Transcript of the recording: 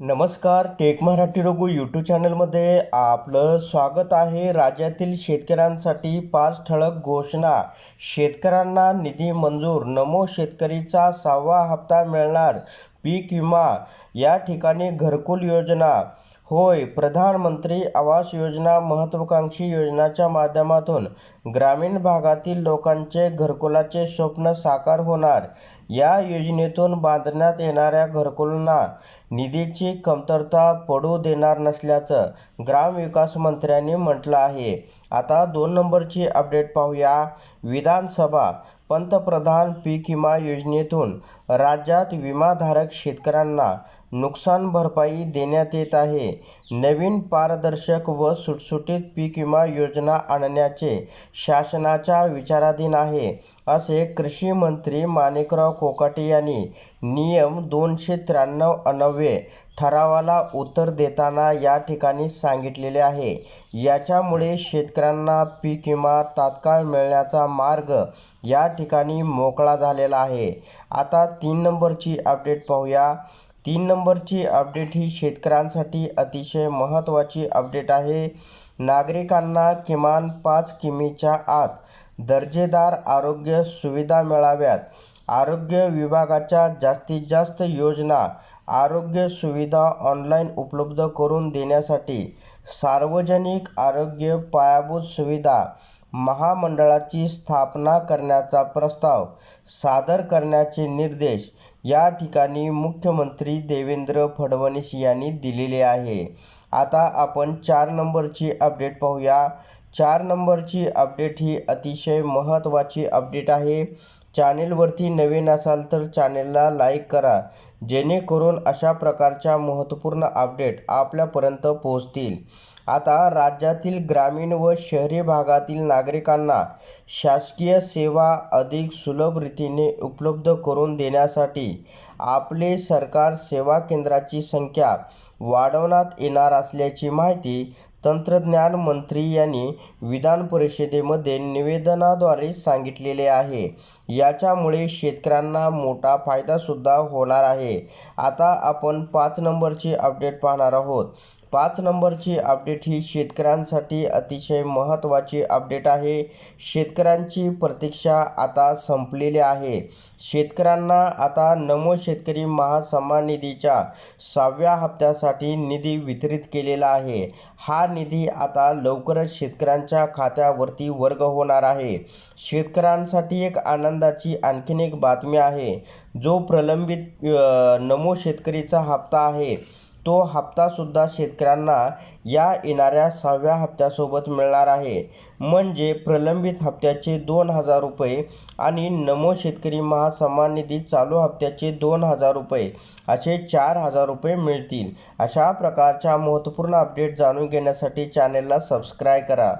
नमस्कार take Marathi Raghu YouTube चॅनलमध्ये आपलं स्वागत आहे. राज्यातील शेतकऱ्यांसाठी पाच ठळक घोषणा. शेतकऱ्यांना निधी मंजूर नमो शेतकरीचा सहावा हप्ता मिळणार. पीक विमा या ठिकाणी घरकुल योजना. होय प्रधानमंत्री आवास योजना महत्त्वाकांक्षी योजनाच्या माध्यमातून ग्रामीण भागातील लोकांचे घरकुलाचे स्वप्न साकार होणार. या योजनेतून बांधण्यात येणाऱ्या घरकुलांना निधीची कमतरता पडू देणार नसल्याचं ग्रामविकास मंत्र्यांनी म्हटलं आहे. आता दोन नंबरची अपडेट पाहूया. विधानसभा पंतप्रधान पीक विमा योजनेतून राज्यात विमाधारक शेतकऱ्यांना नुकसान भरपाई देण्यात येत आहे. नवीन पारदर्शक व सुटसुटीत पीक विमा योजना आणण्याचे शासनाच्या विचाराधीन आहे असे कृषी मंत्री माणिकराव कोकाटे यांनी नियम दोनशे त्र्याण्णव अन्वये ठरावाला उत्तर देताना या ठिकाणी सांगितलेले आहे. याच्यामुळे शेतकऱ्यांना पीक विमा तात्काळ मिळण्याचा मार्ग या ठिकाणी मोकळा झालेला आहे. आता तीन नंबरची अपडेट पाहूया. तीन नंबरची अपडेट ही शेतकऱ्यांसाठी अतिशय महत्त्वाची अपडेट आहे. नागरिकांना किमान पाच किमीच्या आत दर्जेदार आरोग्य सुविधा मिळाव्यात. आरोग्य विभागाच्या जास्तीत जास्त योजना आरोग्य सुविधा ऑनलाईन उपलब्ध करून देण्यासाठी सार्वजनिक आरोग्य पायाभूत सुविधा महामंडळाची स्थापना करण्याचा प्रस्ताव सादर करण्याचे निर्देश या ठिकाणी मुख्यमंत्री देवेंद्र फडणवीस यांनी दिलेले आहे. आता आपण चार नंबरची अपडेट पाहूया. चार नंबरची अपडेट ही अतिशय महत्त्वाची अपडेट आहे. चॅनेलवरती नवीन असाल तर चॅनेलला लाईक करा जेणेकरून अशा प्रकारच्या महत्त्वपूर्ण अपडेट आपल्यापर्यंत पोहोचतील. आता राज्यातील ग्रामीण व शहरी भागातील नागरिकांना शासकीय सेवा अधिक सुलभ रीतीने उपलब्ध करून देण्यासाठी आपले सरकार सेवा केंद्राची संख्या वाढवण्यात येणार असल्याची माहिती तंत्रज्ञान मंत्री यांनी विधान परिषदेमध्ये निवेदनाद्वारे सांगितलेले आहे. याच्यामुळे शेतकऱ्यांना मोठा फायदासुद्धा होणार आहे. आता आपण पाच नंबरची अपडेट पाहणार आहोत. पाच नंबरची अपडेट ही शेतकऱ्यांसाठी अतिशय महत्त्वाची अपडेट आहे. शेतकऱ्यांची प्रतीक्षा आता संपलेली आहे. शेतकऱ्यांना आता नमो शेतकरी महासन्मान निधीच्या सहाव्या हप्त्यासाठी निधी वितरित केलेला आहे. हा निधी आता लवकरच शेतकऱ्यांच्या खात्यावरती वर्ग होणार आहे. शेतकऱ्यांसाठी एक आनंदाची आणखीन एक बातमी आहे. जो प्रलंबित नमो शेतकरीचा हप्ता आहे. तो हप्तासुद्धा शेतकऱ्यांना या येणाऱ्या सहाव्या हप्त्यासोबत मिळणार आहे. म्हणजे प्रलंबित हप्त्याचे दोन हजार रुपये आणि नमो शेतकरी महासन्मान निधी चालू हप्त्याचे दोन हजार रुपये असे चार हजार रुपये मिळतील. अशा प्रकारच्या महत्त्वपूर्ण अपडेट जाणून घेण्यासाठी चॅनेलला सबस्क्राईब करा.